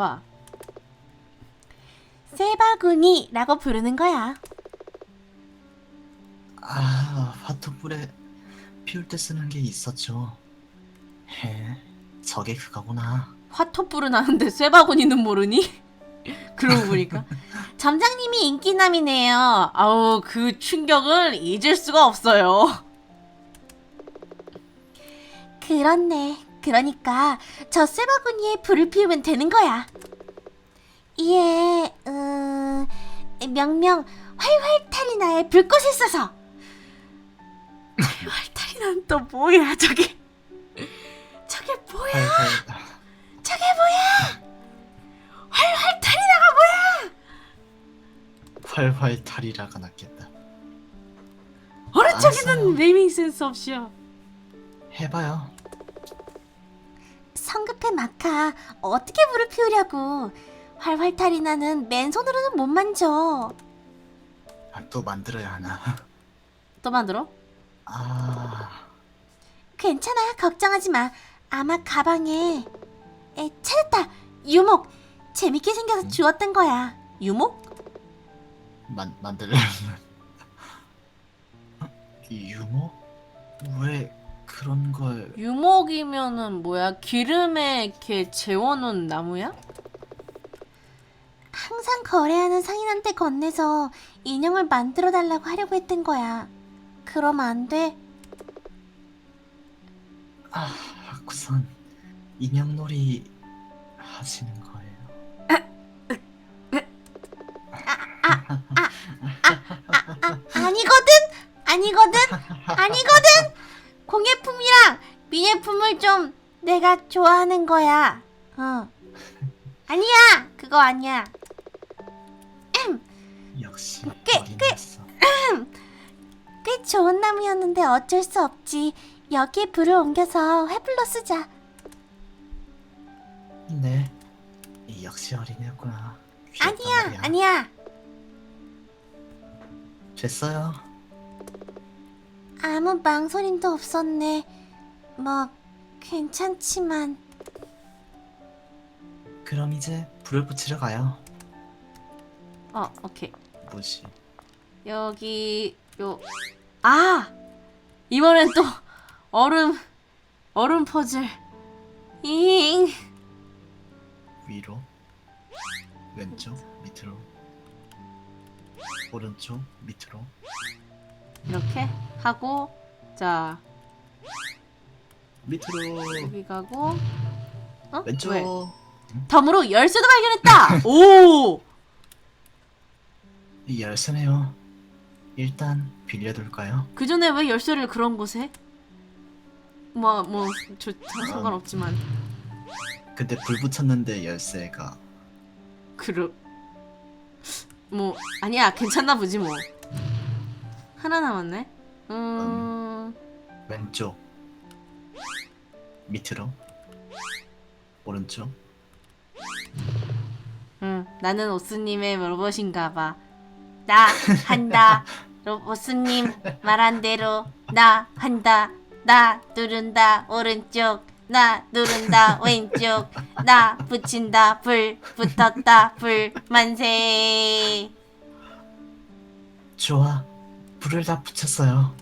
봐. 세바구니라고 부르는 거야. 아, 화투불에 피울 때 쓰는 게 있었죠. 해, 저게 그거구나. 화토불은 아는데 쇠바구니는 모르니? 그러고 보니까 점장님이 인기남이네요. 아우 그 충격을 잊을 수가 없어요. 그렇네. 그러니까 저 쇠바구니에 불을 피우면 되는 거야. 예, 음, 명명 활활탈이 나의 불꽃을 써서. 활활탈이 난 또 뭐야 저게? 저게 뭐야? 활활, 저게 뭐야? 활활탈이 나가 뭐야? 활활 탈이라가 낫겠다. 어느 알았어요. 쪽에는 네이밍 센스 없이요. 해봐요. 성급해 마카. 어떻게 불을 피우려고? 활활탈이나는 맨손으로는 못 만져. 아, 또 만들어야 하나. 또 만들어? 아, 괜찮아. 걱정하지 마. 아마 가방에 에 찾았다. 유목. 재밌게 생겨서 주웠던 거야. 유목? 만 만들려면 유머? 왜 그런 걸? 유목이면은 뭐야? 기름에 이렇게 재워놓은 나무야? 항상 거래하는 상인한테 건네서 인형을 만들어 달라고 하려고 했던 거야. 그럼 안 돼. 아, 우선 인형놀이 하시는 거예요. 아니거든. 아니거든. 아니거든. 공예품이랑 미예품을 좀 내가 좋아하는 거야. 어. 아니야. 그거 아니야. 역시 꽤- 어린이였어. 꽤 좋은 나무였는데 어쩔 수 없지. 여기에 불을 옮겨서 횃불로 쓰자. 네, 역시 어린이였구나. 귀엽단 아니야, 말이야. 아니야. 됐어요. 아무 망설임도 없었네. 뭐 괜찮지만 그럼 이제 불을 붙이러 가요. 어 오케이 뭐지? 여기 요 아! 이번엔 또 얼음 얼음 퍼즐. 잉! 위로, 왼쪽, 밑으로, 오른쪽, 밑으로. 이렇게 하고 자. 밑으로, 여기 가고 어? 왼쪽. 왜? 덤으로 열쇠도 발견했다! 오! 이 열쇠네요. 일단 빌려둘까요? 그 전에 왜 열쇠를 그런 곳에? 뭐 뭐 저 상관없지만. 근데 불 붙였는데 열쇠가. 그러 뭐 아니야 괜찮나 보지 뭐. 하나 남았네? 음. 왼쪽, 밑으로, 오른쪽. 음, 나는 오스님의 로봇인가 봐. 나 한다. 로- 오스님 말한 대로 나 한다. 나 누른다 오른쪽. 나 누른다 왼쪽. 나 붙인다 불 붙었다 불 만세. 좋아, 불을 다 붙였어요.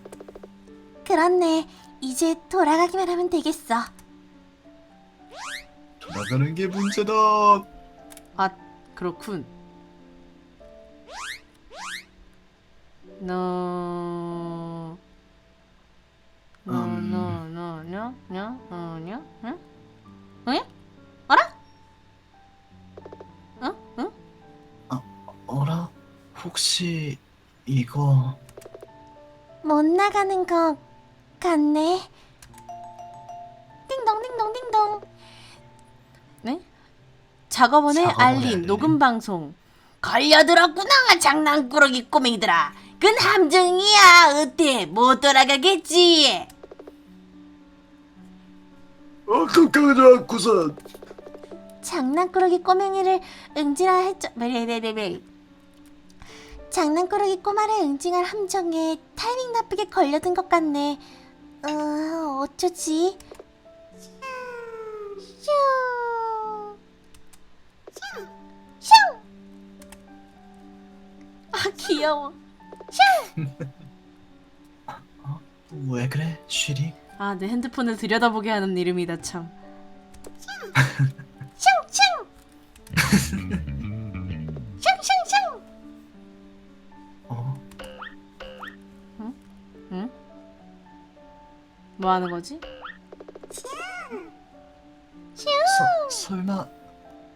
그렇네. 이제 돌아가기만 하면 되겠어. 돌아가는 게 문제다. 아 그렇군. 너 음. 너너너너너너너 응? 응? 알아? 응? 응? 어라? 혹시 이거 못 나가는 것 같네. 띵동 띵동 띵동. 네? 작업원의 작업원의 알림 알림. 녹음 방송. 걸려들었구나 장난꾸러기 꼬맹이들아. 그건 함정이야. 어때? 못 돌아가겠지. 어, 깜깜하지 않고선 장난꾸러기 꼬맹이를 응징할 했죠. 메레레레레. 장난꾸러기 꼬마를 응징할 함정에 타이밍 나쁘게 걸려든 것 같네. 어, 어쩌지? 슈. 아 귀여워. 왜 그래, 쉬리? 아, 내 핸드폰을 들여다보게 하는 이름이다 참. 슝슝. 슝슝슝. 어, 응? 뭐 하는 거지? 서, 설마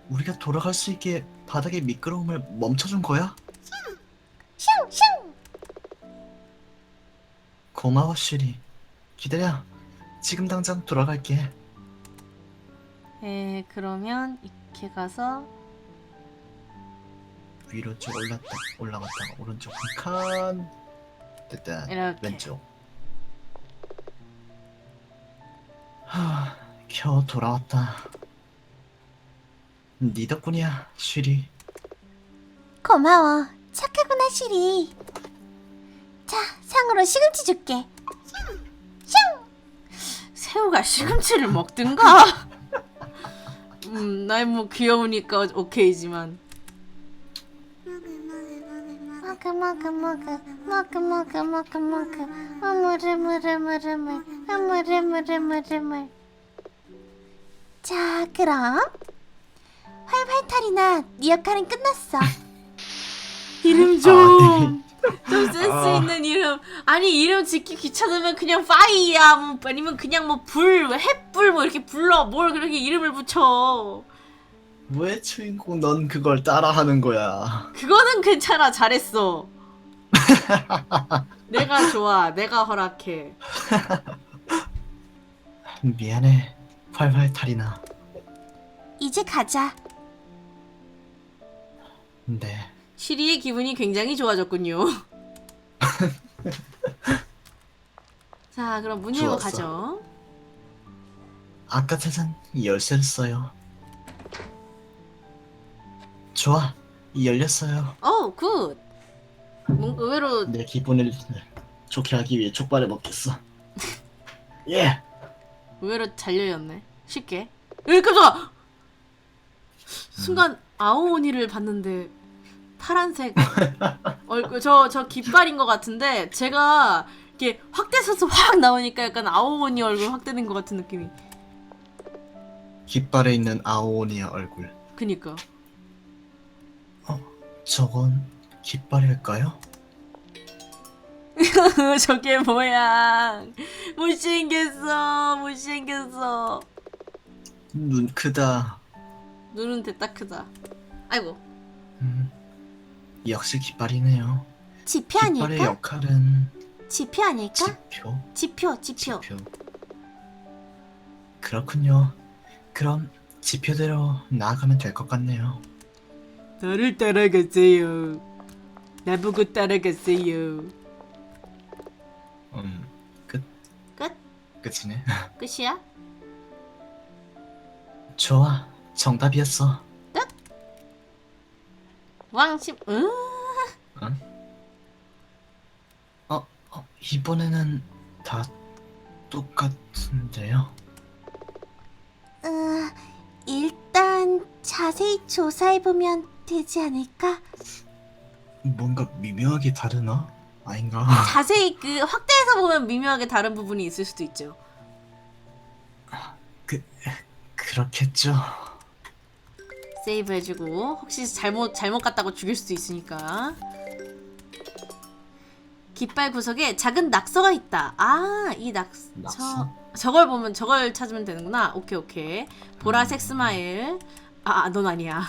우리가 돌아갈 수 있게 바닥의 미끄러움을 멈춰준 거야? 고마워, 쉬리. 기다려. 지금 당장 돌아갈게. 에, 그러면 이렇게 가서 위로 쭉 올랐다 올라갔다가 오른쪽 한 칸. 됐다. 이렇게. 왼쪽. 하, 겨우 돌아왔다. 네 덕분이야, 쉬리. 고마워. 착하구나 시리. 자 상으로 시금치 줄게. 새우가 시금치를 먹든가. 음, 난뭐 귀여우니까 오케이지만. 먹어 먹어 먹어 먹어 먹어 먹어 먹어 어물을 물을 물을 물 어물을 물을 물을 물. 자 그럼 활활탈이나 네 역할은 끝났어. 이름 아, 좀. 좀 센스 아. 있는 이름. 아니 이름 짓기 귀찮으면 그냥 파이야 뭐 아니면 그냥 뭐 불, 햇불 뭐 이렇게 불러 뭘 그렇게 이름을 붙여. 왜 주인공 넌 그걸 따라하는 거야? 그거는 괜찮아 잘했어. 내가 좋아 내가 허락해. 미안해, 활활 탈이나. 이제 가자. 네, 시리의 기분이 굉장히 좋아졌군요. 자 그럼 문 열고 좋았어. 가죠. 아까 찾은 열쇠를 써요. 좋아, 열렸어요. 어 굿. 뭔 의외로 내 기분을 좋게 하기 위해 족발을 먹겠어. 예. 의외로 잘 열렸네. 쉽게. 으 깜짝아. 순간 아오오니를 봤는데 파란색 얼굴 저 저 깃발인 것 같은데 제가 이렇게 확대서서 확 나오니까 약간 아오오니 얼굴 확대된 것 같은 느낌이. 깃발에 있는 아오니의 얼굴. 그니까. 저건 깃발일까요? 저게 뭐야? 못생겼어, 못생겼어. 눈 크다. 눈은 됐다 크다. 아이고. 음, 역시 깃발이네요. 지표 깃발의 아닐까? 역할은 지표 아닐까? 지표. 지표 지표. 지표. 그렇군요. 그럼 지표대로 나아가면 될 것 같네요. 나를 따라가세요. 나보고 따라가세요. 음, 끝. 끝? 끝이네. 끝이야? 좋아. 정답이었어. 왕심. 응? 어, 어 이번에는 다 똑같은데요? 어, 일단 자세히 조사해 보면 되지 않을까? 뭔가 미묘하게 다르나? 아닌가? 자세히 그 확대해서 보면 미묘하게 다른 부분이 있을 수도 있죠. 그렇겠죠. 세이브 해주고 혹시 잘못 잘못 갔다고 죽일 수도 있으니까. 깃발 구석에 작은 낙서가 있다. 아, 이 낙서. 낙서? 저걸 보면 저걸 찾으면 되는구나. 오케이 오케이. 보라색 스마일. 아, 아, 넌 아니야.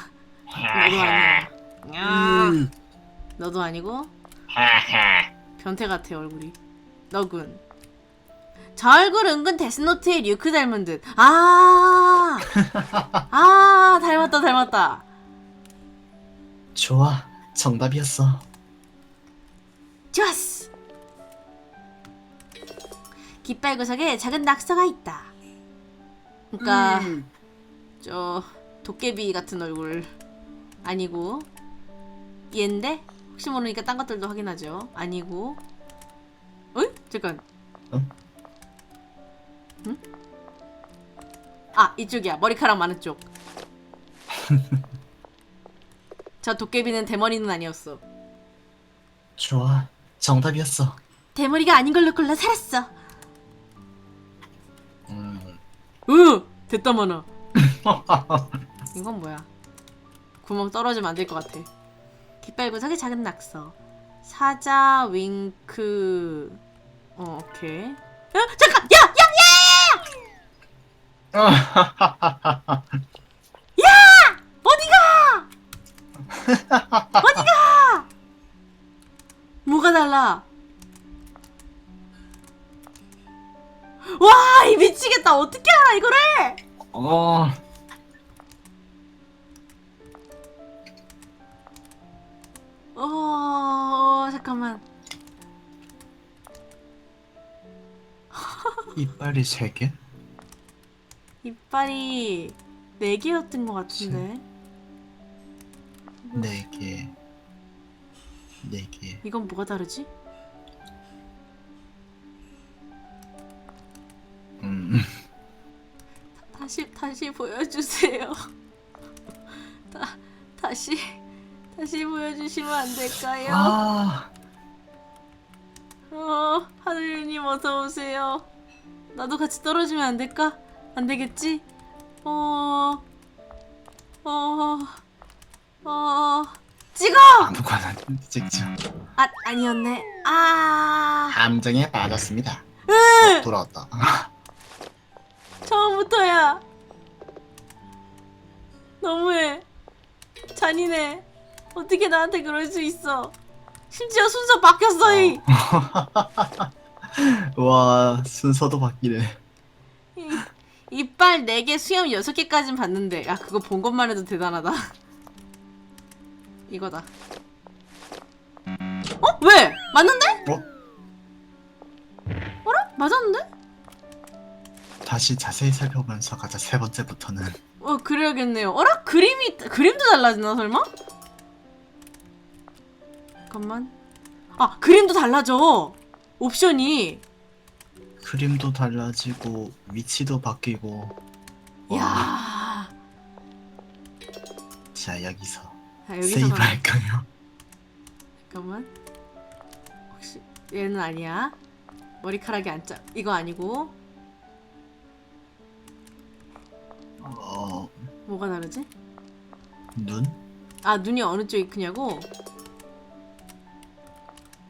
너도 아니야. 야, 음. 너도 아니고 변태 같아 얼굴이. 너군. 저 얼굴 은근 데스노트의 류크 닮은 듯. 아, 아 닮았다 닮았다. 좋아. 정답이었어. 좋았어. 깃발 구석에 작은 낙서가 있다. 그러니까 음. 저 도깨비 같은 얼굴 아니고 얘인데 혹시 모르니까 딴 것들도 확인하죠. 아니고. 응? 잠깐. 응? 응? 아 이쪽이야 머리카락 많은 쪽. 저 도깨비는 대머리는 아니었어. 좋아. 정답이었어. 대머리가 아닌 걸로 골라 살았어. 음. 으 됐다 마나. 이건 뭐야? 구멍 떨어지면 안 될 것 같아. 깃발 구석에 작은 낙서. 사자 윙크. 어 오케이. 어, 잠깐 야 야. 어디가? 어디가? 뭐가 달라? 와, 이 미치겠다. 어떻게 알아 이거를? 어. 어, 잠깐만. 이빨이 세 개? 이빨이 네 개였던 것 같은데. 네 개. 네 개. 이건 뭐가 다르지? 음. 다시 다시 보여주세요. 다 다시 다시 보여주시면 안 될까요? 아. 어, 하늘님 어서 오세요. 나도 같이 떨어지면 안 될까? 안 되겠지? 어, 어, 어, 찍어! 아무거나 찍죠. 아, 아니었네. 아, 함정에 빠졌습니다. 어, 돌아왔다. 처음부터야. 너무해. 잔인해. 어떻게 나한테 그럴 수 있어? 심지어 순서 바뀌었어, 이. 와 순서도 바뀌네. 이- 이빨 4개, 수염 6개까진 봤는데 야 그거 본 것만 해도 대단하다 이거다 어? 왜? 맞는데? 어? 어라? 맞았는데? 다시 자세히 살펴보면서 가자 세 번째부터는 어 그래야겠네요 어라? 그림이 그림도 달라지나 설마? 잠깐만 아 그림도 달라져 옵션이 그림도 달라지고 위치도 바뀌고. 와. 야자 여기서 자, 여기서 세이브 가- 할까요? 잠깐만. 혹시 얘는 아니야? 머리카락이 안 짜. 이거 아니고 어 뭐가 다르지? 눈? 아 눈이 어느 쪽이 크냐고?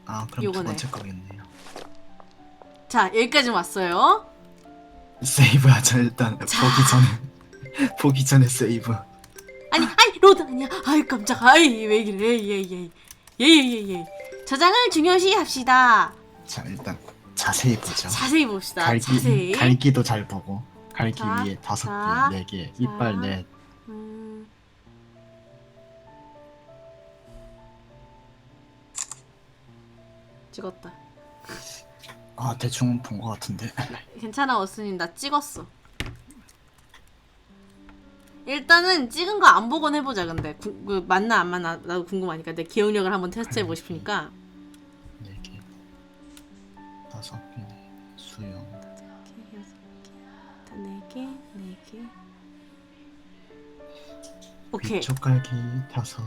아 그럼 요거네. 두 번째 거겠네요. 자 여기까지 왔어요. 세이브하자 일단 자. 보기 전에 보기 전에 세이브. 아니 아니 로드 아니야. 아이 깜짝. 아이 왜 이래? 예예 예 예예 예. 저장을 중요시 합시다. 자 일단 자세히 보죠. 자세히 봅시다. 갈기 자세히. 갈기도 잘 보고 갈기 자, 위에 다섯 자, 개, 네 개, 이빨 넷. 음. 찍었다. 아 대충 본 것 같은데. 괜찮아 어스님. 나 찍었어. 일단은 찍은 거 안 보곤 해보자 근데. 구, 그 맞나 안 맞나 나도 궁금하니까. 내 기억력을 한번 테스트해보고 싶으니까? 네 개, 다섯 개, 네 개, 수영. 네개 네 개. 오케이. 위쪽 갈기 다섯.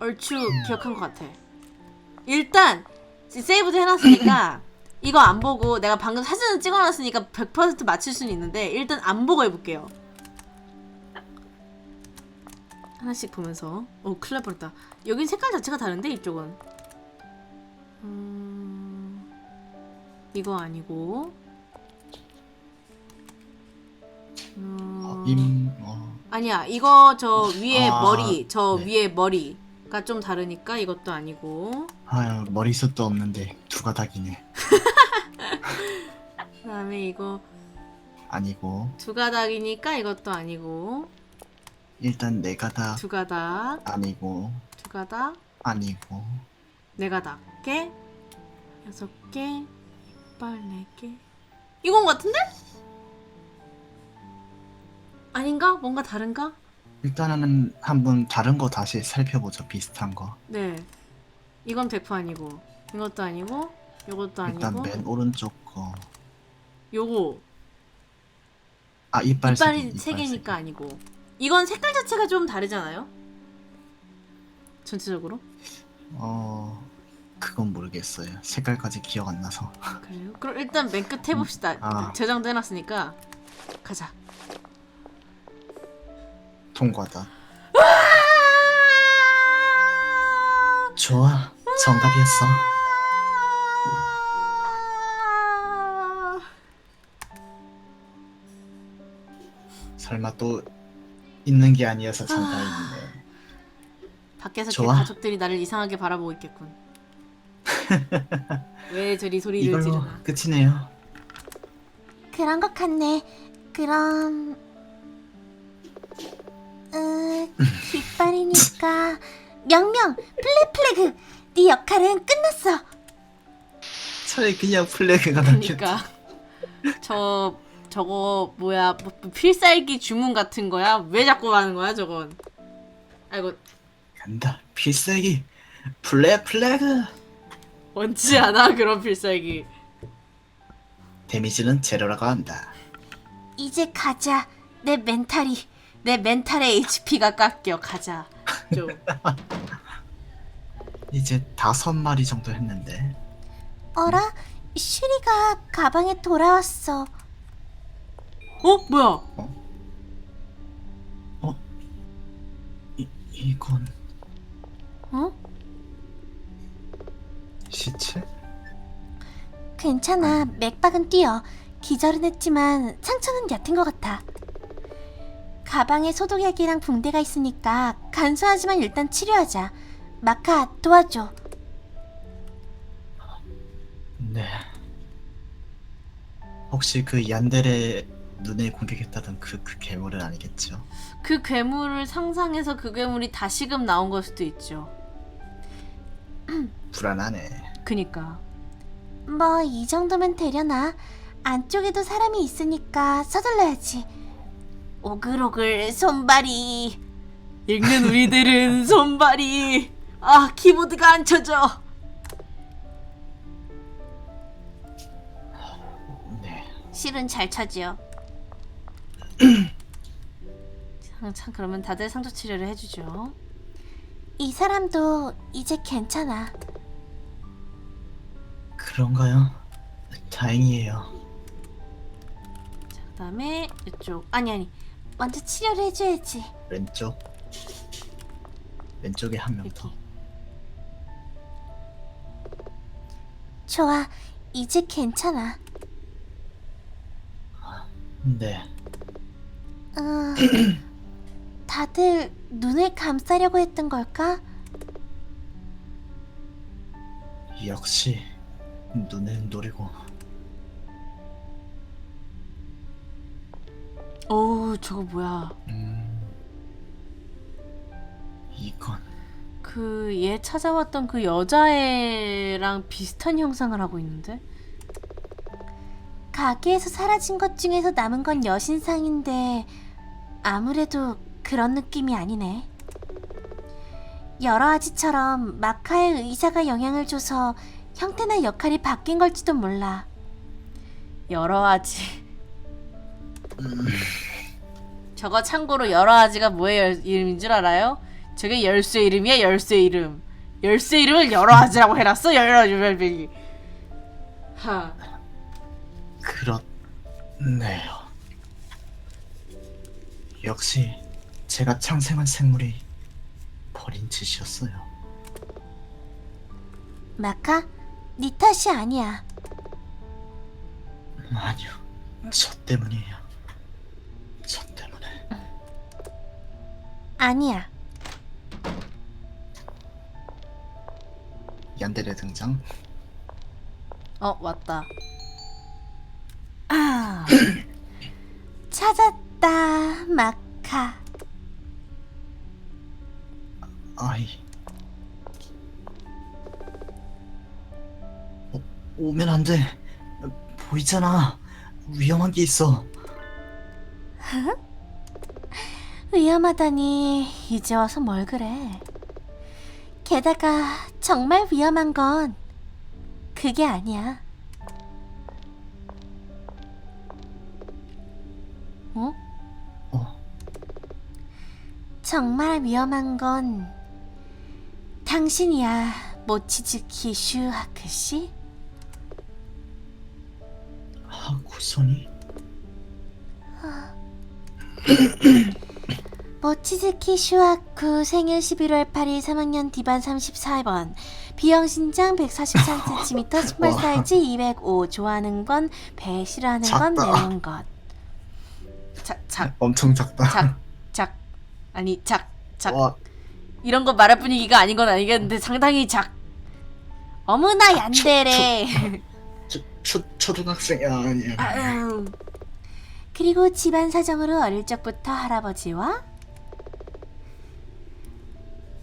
얼추 기억한 것 같아. 일단 세이브도 해놨으니까 이거 안 보고 내가 방금 사진을 찍어놨으니까 100% 맞출 수는 있는데 일단 안 보고 해볼게요. 하나씩 보면서. 오 큰일 날 뻔했다. 여긴 색깔 자체가 다른데 이쪽은? 음... 이거 아니고. 음... 어, 임 어. 아니야 이거 저 위에 아, 머리 저 네. 위에 머리 가 좀 다르니까 이것도 아니고. 아유 머리숱도 없는데 두 가닥이네. 그다음에 이거 아니고. 두 가닥이니까 이것도 아니고. 일단 네 가닥 두 가닥 아니고. 두 가닥 아니고. 네 가닥 개. 여섯 개. 이빨 네개. 이건 같은데? 아닌가? 뭔가 다른가? 일단은 한번 다른 거 다시 살펴보죠 비슷한 거. 네 이건 100% 아니고 이것도 아니고 요것도 일단 아니고 맨 오른쪽 거. 요거 아 이빨 세 개, 이빨이 세 개니까 아니고 이건 색깔 자체가 좀 다르잖아요? 전체적으로? 어 그건 모르겠어요. 색깔까지 기억 안 나서. 그래요? 그럼 일단 맨 끝 해봅시다. 아. 저장도 해놨으니까 가자. 통과다. 좋아, 정답이었어. 설마 또 있는 게 아니어서 참 다행이네. 밖에서 걔 좋아. 가족들이 나를 이상하게 바라보고 있겠군. 왜 저리 소리를 이걸로 지르나? 끝이네요. 그런 것 같네. 그럼 으 깃발이니까 명명 플래 플래그 네 역할은 끝났어. 차라리 그냥 플래그가 낫겠다. 그러니까 저 저거 뭐야 뭐, 뭐 필살기 주문 같은 거야? 왜 자꾸 하는 거야 저건? 아이고 간다. 필살기 플래 플래그. 원치 않아 그런 필살기. 데미지는 제로라고 한다. 이제 가자. 내 멘탈이 내 멘탈의 HP가 깎여 가자. 좀 이제 다섯 마리 정도 했는데 어라? 슈리가 가방에 돌아왔어. 어 뭐야? 이, 이건 어? 시체? 괜찮아. 맥박은 뛰어. 기절은 했지만 상처는 얕은 것 같아. 가방에 소독약이랑 붕대가 있으니까 간소하지만 일단 치료하자. 마카 도와줘. 네. 혹시 그 얀데레 눈에 공격했다던 그, 그 괴물은 아니겠죠? 그 괴물을 상상해서 그 괴물이 다시금 나온 걸 수도 있죠. 불안하네. 그니까 뭐 이 정도면 되려나. 안쪽에도 사람이 있으니까 서둘러야지. 오글오글 손발이. 읽는 우리들은 손발이 아 키보드가 안 쳐져. 네. 실은 잘 차지요. 참, 참 그러면 다들 상처 치료를 해주죠. 이 사람도 이제 괜찮아. 그런가요? 다행이에요. 자 그다음에 이쪽 아니 아니. 먼저 치료를 해줘야지. 왼쪽. 왼쪽에 한 명 더. 좋아. 이제 괜찮아. 네. 어, 다들 눈을 감싸려고 했던 걸까? 역시 눈을 노리고 어우 저거 뭐야? 음 이건 그 얘 찾아왔던 그 여자애랑 비슷한 형상을 하고 있는데? 가게에서 사라진 것 중에서 남은 건 여신상인데 아무래도 그런 느낌이 아니네. 여러 아지처럼 마카의 의사가 영향을 줘서 형태나 역할이 바뀐 걸지도 몰라. 여러 아지. 저거 참고로 여러 아지가 뭐의 열- 이름인 줄 알아요? 저게 열쇠 이름이야 열쇠 이름. 열쇠 이름을 여러 아지라고 해놨어 여러 아지. 하. 그렇네요. 역시 제가 창생한 생물이 버린 짓이었어요. 마카, 네 탓이 아니야. 아니요, 저 때문이에요. 아니야. 얀데레 등장. 어 왔다. 아. 찾았다, 마카. 아이. 어, 오면 안 돼. 보이잖아. 위험한 게 있어. 위험하다니 이제 와서 뭘 그래? 게다가 정말 위험한 건 그게 아니야. 어? 어, 정말 위험한 건 당신이야 모치즈키 슈하크 씨? 하구선이? 모치즈키 슈아쿠 생일 11월 8일 3학년 D반 34번 비형 신장 143cm 스몰 와. 사이즈 205 좋아하는 건 배 싫어하는 건 작다. 매운 것 작작작 엄청 작다. 아니 작 작. 와, 이런 거 말할 분위기가 아닌 건 아니겠는데 상당히 작. 어머나 얀데레 초, 초, 초등학생이 아니야. 아유. 그리고 집안 사정으로 어릴 적부터 할아버지와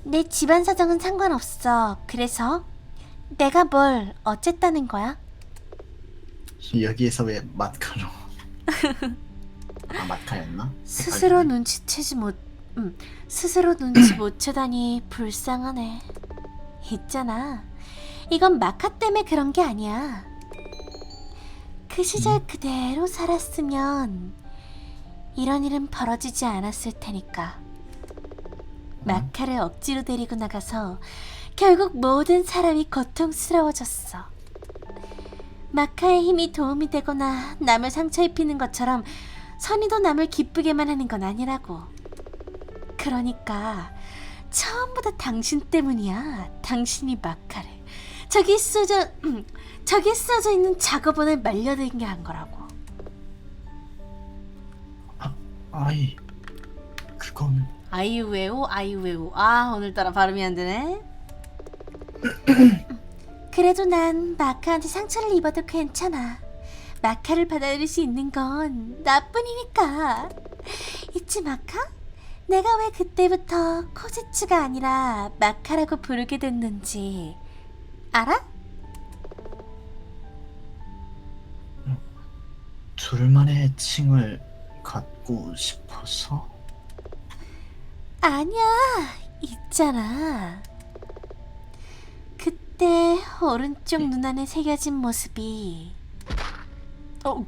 내 집안 사정은 상관없어 그래서 내가 뭘 어쨌다는 거야? 여기에서 왜 마카로? 아 마카였나? 스스로 헷갈리네. 눈치채지 못, 음, 스스로 눈치 못 채다니 불쌍하네. 있잖아. 이건 마카 때문에 그런 게 아니야. 그 시절 그대로 살았으면 이런 일은 벌어지지 않았을 테니까. 마카를 억지로 데리고 나가서 결국 모든 사람이 고통스러워졌어. 마카의 힘이 도움이 되거나 남을 상처 입히는 것처럼 선이도 남을 기쁘게만 하는 건 아니라고. 그러니까 처음부터 당신 때문이야. 당신이 마카를 저기 쓰져 음, 저기 쓰여져 있는 작업원을 말려들게 한 거라고. 아이, 그건 아이우에오 아이우에오. 아 오늘따라 발음이 안 되네. 그래도 난 마카한테 상처를 입어도 괜찮아. 마카를 받아들일 수 있는 건 나뿐이니까. 있지 마카? 내가 왜 그때부터 코지츠가 아니라 마카라고 부르게 됐는지 알아? 둘만의 칭을 갖고 싶어서? 아니야, 있잖아. 그때 오른쪽 눈 안에 새겨진 모습이 어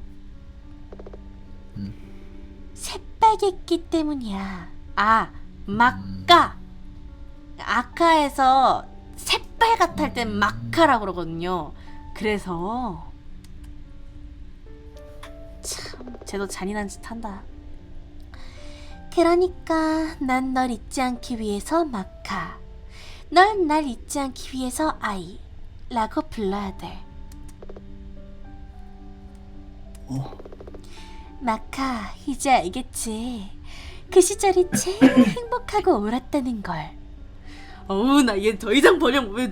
새빨갰기 때문이야. 아, 마카. 아카에서 새빨갛다 할땐 마카라고 그러거든요. 그래서 참 쟤도 잔인한 짓 한다. 그러니까 난 널 잊지 않기 위해서 마카, 널 날 잊지 않기 위해서 아이 라고 불러야 돼. 어, 마카, 이제 알겠지? 그 시절이 제일 행복하고 옳았다는 걸. 어우 나 얘 더 이상 번역 왜내